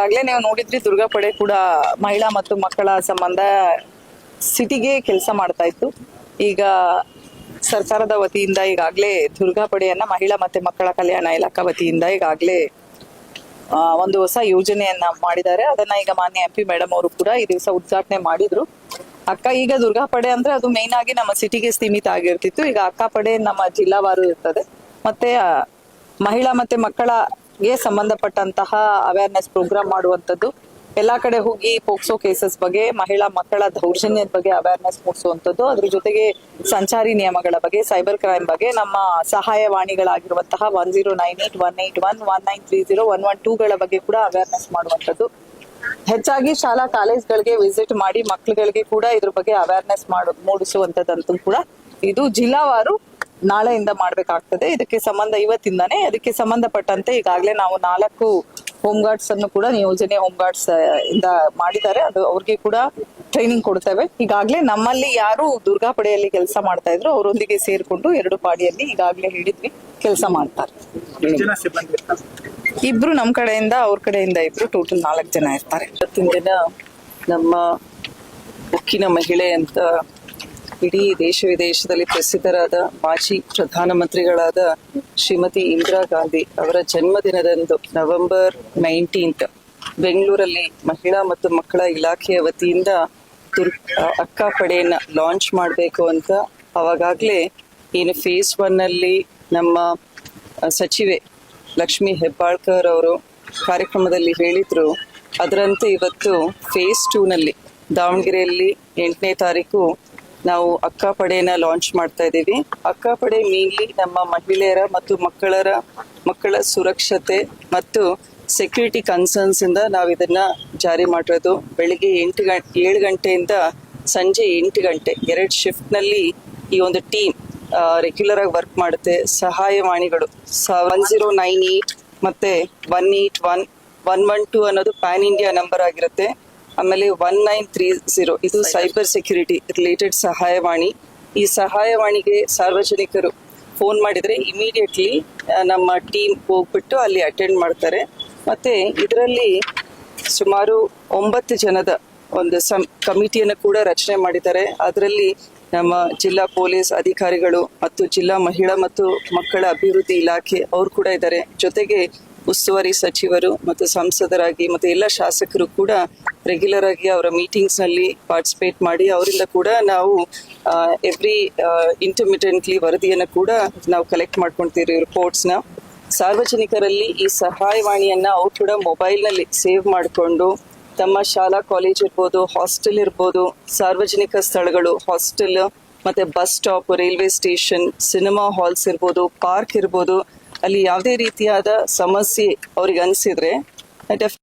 ಈಗಾಗಲೇ ನೀವು ನೋಡಿದ್ರಿ ದುರ್ಗಾಪಡೆ ಕೂಡ ಮಹಿಳಾ ಮತ್ತು ಮಕ್ಕಳ ಸಂಬಂಧ ಸಿಟಿಗೆ ಕೆಲಸ ಮಾಡ್ತಾ ಇತ್ತು. ಈಗ ಸರ್ಕಾರದ ವತಿಯಿಂದ ಈಗಾಗಲೇ ದುರ್ಗಾಪಡೆಯನ್ನ ಮಹಿಳಾ ಮತ್ತೆ ಮಕ್ಕಳ ಕಲ್ಯಾಣ ಇಲಾಖಾ ವತಿಯಿಂದ ಈಗಾಗಲೇ ಒಂದು ಹೊಸ ಯೋಜನೆಯನ್ನ ಮಾಡಿದ್ದಾರೆ. ಅದನ್ನ ಈಗ ಮಾನ್ಯ ಎಂ ಪಿ ಮೇಡಮ್ ಅವರು ಕೂಡ ಈ ದಿವಸ ಉದ್ಘಾಟನೆ ಮಾಡಿದ್ರು. ಅಕ್ಕ, ಈಗ ದುರ್ಗಾಪಡೆ ಅಂದ್ರೆ ಅದು ಮೇನ್ ಆಗಿ ನಮ್ಮ ಸಿಟಿಗೆ ಸೀಮಿತ ಆಗಿರ್ತಿತ್ತು. ಈಗ ಅಕ್ಕ ಪಡೆ ನಮ್ಮ ಜಿಲ್ಲಾವಾರು ಇರ್ತದೆ. ಮತ್ತೆ ಮಹಿಳಾ ಮತ್ತೆ ಮಕ್ಕಳಗೆ ಸಂಬಂಧಪಟ್ಟಂತಹ ಅವೇರ್ನೆಸ್ ಪ್ರೋಗ್ರಾಮ್ ಮಾಡುವಂತದ್ದು ಎಲ್ಲಾ ಕಡೆ ಹೋಗಿ ಪೋಕ್ಸೋ ಕೇಸಸ್ ಬಗ್ಗೆ, ಮಹಿಳಾ ಮಕ್ಕಳ ದೌರ್ಜನ್ಯದ ಬಗ್ಗೆ ಅವೇರ್ನೆಸ್ ಮೂಡಿಸುವಂತದ್ದು ಅದ್ರ ಜೊತೆಗೆ ಸಂಚಾರಿ ನಿಯಮಗಳ ಬಗ್ಗೆ ಸೈಬರ್ ಕ್ರೈಮ್ ಬಗ್ಗೆ ನಮ್ಮ ಸಹಾಯವಾಣಿಗಳಾಗಿರುವಂತಹ one zero nine eight one eight one one nine three zero one one ಟೂಗಳ ಬಗ್ಗೆ ಕೂಡ ಅವೇರ್ನೆಸ್ ಮಾಡುವಂತದ್ದು ಹೆಚ್ಚಾಗಿ ಶಾಲಾ ಕಾಲೇಜ್ಗಳಿಗೆ ವಿಸಿಟ್ ಮಾಡಿ ಮಕ್ಕಳುಗಳಿಗೆ ಕೂಡ ಇದ್ರ ಬಗ್ಗೆ ಅವೇರ್ನೆಸ್ ಮಾಡು, ಮೂಡಿಸುವಂಥದ್ದಂತೂ ಕೂಡ. ಇದು ಜಿಲ್ಲಾವಾರು ನಾಳೆಯಿಂದ ಮಾಡ್ಬೇಕಾಗ್ತದೆ. ಇದಕ್ಕೆ ಸಂಬಂಧ ಇವತ್ತಿಂದಾನೆ ಅದಕ್ಕೆ ಸಂಬಂಧಪಟ್ಟಂತೆ ಈಗಾಗಲೇ ನಾವು ನಾಲ್ಕು ಹೋಮ್ ಗಾರ್ಡ್ಸ್ ಅನ್ನು ಕೂಡ ನಿಯೋಜನೆ ಹೋಮ್ ಗಾರ್ಡ್ಸ್ ಇಂದ ಮಾಡಿದ್ದಾರೆ. ಅದು ಅವ್ರಿಗೆ ಕೂಡ ಟ್ರೈನಿಂಗ್ ಕೊಡ್ತೇವೆ. ಈಗಾಗಲೇ ನಮ್ಮಲ್ಲಿ ಯಾರು ದುರ್ಗಾಪಡೆಯಲ್ಲಿ ಕೆಲಸ ಮಾಡ್ತಾ ಇದ್ರು ಅವರೊಂದಿಗೆ ಸೇರ್ಕೊಂಡು ಎರಡು ಪಾಡಿಯಲ್ಲಿ ಈಗಾಗಲೇ ಹೇಳಿದ್ವಿ ಕೆಲಸ ಮಾಡ್ತಾರೆ. ಇಬ್ರು ನಮ್ಮ ಕಡೆಯಿಂದ ಅವ್ರ ಕಡೆಯಿಂದ ಇಬ್ರು ಟೋಟಲ್ ನಾಲ್ಕು ಜನ ಇರ್ತಾರೆ. ಇವತ್ತಿನ ದಿನ ನಮ್ಮ ಉಕ್ಕಿನ ಮಹಿಳೆ ಅಂತ ಇಡೀ ದೇಶ ವಿದೇಶದಲ್ಲಿ ಪ್ರಸಿದ್ಧರಾದ ಮಾಜಿ ಪ್ರಧಾನಮಂತ್ರಿಗಳಾದ ಶ್ರೀಮತಿ ಇಂದಿರಾ ಗಾಂಧಿ ಅವರ ಜನ್ಮದಿನದಂದು ನವೆಂಬರ್ ನೈನ್ಟೀನ್ತ್ ಬೆಂಗಳೂರಲ್ಲಿ ಮಹಿಳಾ ಮತ್ತು ಮಕ್ಕಳ ಇಲಾಖೆಯ ವತಿಯಿಂದ ಅಕ್ಕ ಪಡೆಯನ್ನ ಲಾಂಚ್ ಮಾಡಬೇಕು ಅಂತ ಅವಾಗಾಗ್ಲೇ ಏನು ಫೇಸ್ ಒನ್ ಅಲ್ಲಿ ನಮ್ಮ ಸಚಿವೆ ಲಕ್ಷ್ಮಿ ಹೆಬ್ಬಾಳ್ಕರ್ ಅವರು ಕಾರ್ಯಕ್ರಮದಲ್ಲಿ ಹೇಳಿದ್ರು. ಅದರಂತೆ ಇವತ್ತು ಫೇಸ್ ಟೂನಲ್ಲಿ ದಾವಣಗೆರೆಯಲ್ಲಿ ಎಂಟನೇ ತಾರೀಕು ನಾವು ಅಕ್ಕ ಪಡೆಯನ್ನ ಲಾಂಚ್ ಮಾಡ್ತಾ ಇದ್ದೀವಿ. ಅಕ್ಕ ಪಡೆ ಮೇನ್ಲಿ ನಮ್ಮ ಮಹಿಳೆಯರ ಮತ್ತು ಮಕ್ಕಳರ, ಮಕ್ಕಳ ಸುರಕ್ಷತೆ ಮತ್ತು ಸೆಕ್ಯೂರಿಟಿ ಕನ್ಸರ್ನ್ಸ್ ಇಂದ ನಾವು ಇದನ್ನ ಜಾರಿ ಮಾಡಿರೋದು. ಬೆಳಿಗ್ಗೆ ಎಂಟು ಗಂಟೆ ಏಳು ಗಂಟೆಯಿಂದ ಸಂಜೆ ಎಂಟು ಗಂಟೆ, ಎರಡು ಶಿಫ್ಟ್ನಲ್ಲಿ ಈ ಒಂದು ಟೀಮ್ ರೆಗ್ಯುಲರ್ ಆಗಿ ವರ್ಕ್ ಮಾಡುತ್ತೆ. ಸಹಾಯವಾಣಿಗಳು ಒನ್ ಜೀರೋ ನೈನ್ ಏಟ್ ಮತ್ತೆ one eight one one one two ಅನ್ನೋದು ಪ್ಯಾನ್ ಇಂಡಿಯಾ ನಂಬರ್ ಆಗಿರುತ್ತೆ. ಆಮೇಲೆ ಒನ್ ನೈನ್ ತ್ರೀ ಝೀರೋ ಇದು ಸೈಬರ್ ಸೆಕ್ಯೂರಿಟಿ ರಿಲೇಟೆಡ್ ಸಹಾಯವಾಣಿ. ಈ ಸಹಾಯವಾಣಿಗೆ ಸಾರ್ವಜನಿಕರು ಫೋನ್ ಮಾಡಿದರೆ ಇಮಿಡಿಯೇಟ್ಲಿ ನಮ್ಮ ಟೀಮ್ ಹೋಗ್ಬಿಟ್ಟು ಅಲ್ಲಿ ಅಟೆಂಡ್ ಮಾಡ್ತಾರೆ. ಮತ್ತೆ ಇದರಲ್ಲಿ ಸುಮಾರು ಒಂಬತ್ತು ಜನದ ಒಂದು ಸಂ ಕಮಿಟಿಯನ್ನು ಕೂಡ ರಚನೆ ಮಾಡಿದ್ದಾರೆ. ಅದರಲ್ಲಿ ನಮ್ಮ ಜಿಲ್ಲಾ ಪೊಲೀಸ್ ಅಧಿಕಾರಿಗಳು ಮತ್ತು ಜಿಲ್ಲಾ ಮಹಿಳಾ ಮತ್ತು ಮಕ್ಕಳ ಅಭಿವೃದ್ಧಿ ಇಲಾಖೆ ಅವರು ಕೂಡ ಇದ್ದಾರೆ. ಜೊತೆಗೆ ಉಸ್ತುವಾರಿ ಸಚಿವರು ಮತ್ತು ಸಂಸದರಾಗಿ ಮತ್ತು ಎಲ್ಲ ಶಾಸಕರು ಕೂಡ ರೆಗ್ಯುಲರ್ ಆಗಿ ಅವರ ಮೀಟಿಂಗ್ಸ್ನಲ್ಲಿ ಪಾರ್ಟಿಸಿಪೇಟ್ ಮಾಡಿ ಅವರಿಂದ ಕೂಡ ನಾವು ಎವ್ರಿ ಇಂಟರ್ಮಿಟೆಂಟ್ಲಿ ವರದಿಯನ್ನು ಕೂಡ ನಾವು ಕಲೆಕ್ಟ್ ಮಾಡ್ಕೊಳ್ತೀವಿ ರಿಪೋರ್ಟ್ಸ್ನ ಸಾರ್ವಜನಿಕರಲ್ಲಿ ಈ ಸಹಾಯವಾಣಿಯನ್ನ ಅವ್ರು ಕೂಡ ಮೊಬೈಲ್ನಲ್ಲಿ ಸೇವ್ ಮಾಡಿಕೊಂಡು ತಮ್ಮ ಶಾಲಾ ಕಾಲೇಜ್ ಇರ್ಬೋದು ಹಾಸ್ಟೆಲ್ ಇರ್ಬೋದು, ಸಾರ್ವಜನಿಕ ಸ್ಥಳಗಳು ಹಾಸ್ಟೆಲ್ ಮತ್ತೆ bus stop railway station cinema halls ಇರ್ಬೋದು ಪಾರ್ಕ್ ಇರ್ಬೋದು ಅಲ್ಲಿ ಯಾವುದೇ ರೀತಿಯಾದ ಸಮಸ್ಯೆ ಅವ್ರಿಗೆ ಅನಿಸಿದ್ರೆ